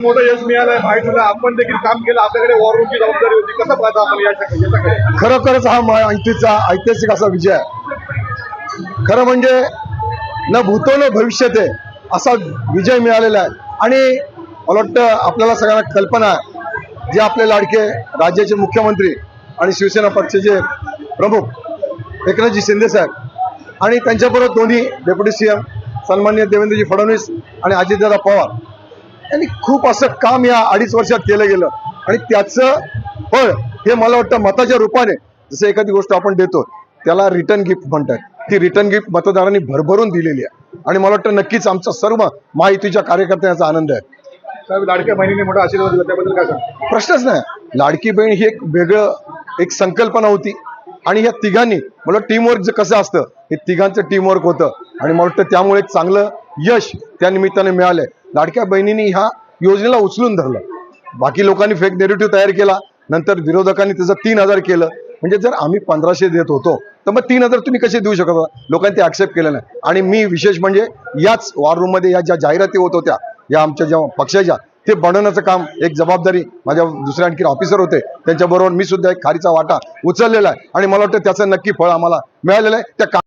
मोठं यश मिळालंय. माहीत झालं आपण देखील काम केलं. आपल्याकडे वॉर रूमची जबाबदारी होती. कसं पाहता आपण याच्याकडे? खरोखरच हा माहितीचा ऐतिहासिक असा विजय आहे. खरं म्हणजे न भूतो न भविष्यत असा विजय मिळालेला आहे. आणि मला वाटतं आपल्याला सगळ्यांना कल्पना आहे जे आपले लाडके राज्याचे मुख्यमंत्री आणि शिवसेना पक्षाचे प्रमुख एकनाथजी शिंदे साहेब आणि त्यांच्याबरोबर दोन्ही डेप्युटी सी एम सन्मान्य देवेंद्रजी फडणवीस आणि अजितदादा पवार यांनी खूप असं काम या अडीच वर्षात केलं गेलं. आणि त्याचं फळ हे मला वाटतं मताच्या रूपाने जसं एखादी गोष्ट आपण देतो त्याला रिटर्न गिफ्ट म्हणतात. ती रिटर्न गिफ्ट मतदारांनी भरभरून दिलेली आहे. आणि मला वाटतं नक्कीच आमचा सर्व महायुतीच्या कार्यकर्त्यांचा आनंद आहे. लाडक्या बहिणीने मोठा आशीर्वाद दिला त्याबद्दल काय सांग प्रश्नच नाही. लाडकी बहीण ही एक वेगळं एक संकल्पना होती. आणि या तिघांनी मला टीमवर्क जे कसं असतं हे तिघांचं टीमवर्क होतं. आणि मला वाटतं त्यामुळे एक चांगलं यश त्या निमित्ताने मिळालंय. लाडक्या बहिणींनी ह्या योजनेला उचलून धरलं. बाकी लोकांनी फेक नेरेटिव्ह तयार केला. नंतर विरोधकांनी त्याचं तीन हजार केलं. म्हणजे जर आम्ही पंधराशे देत होतो तर मग तीन हजार तुम्ही कसे देऊ शकत होता? लोकांनी ते ऍक्सेप्ट केलं नाही. आणि मी विशेष म्हणजे याच वॉर रूममध्ये या ज्या जाहिराती होत होत्या या आमच्या ज्या पक्षाच्या ते बनवण्याचं काम एक जबाबदारी माझ्या दुसऱ्या आणखी ऑफिसर होते. त्यांच्याबरोबर मी सुद्धा एक खारीचा वाटा उचललेला आहे. आणि मला वाटतं त्याचं नक्की फळ आम्हाला मिळालेलं आहे. त्या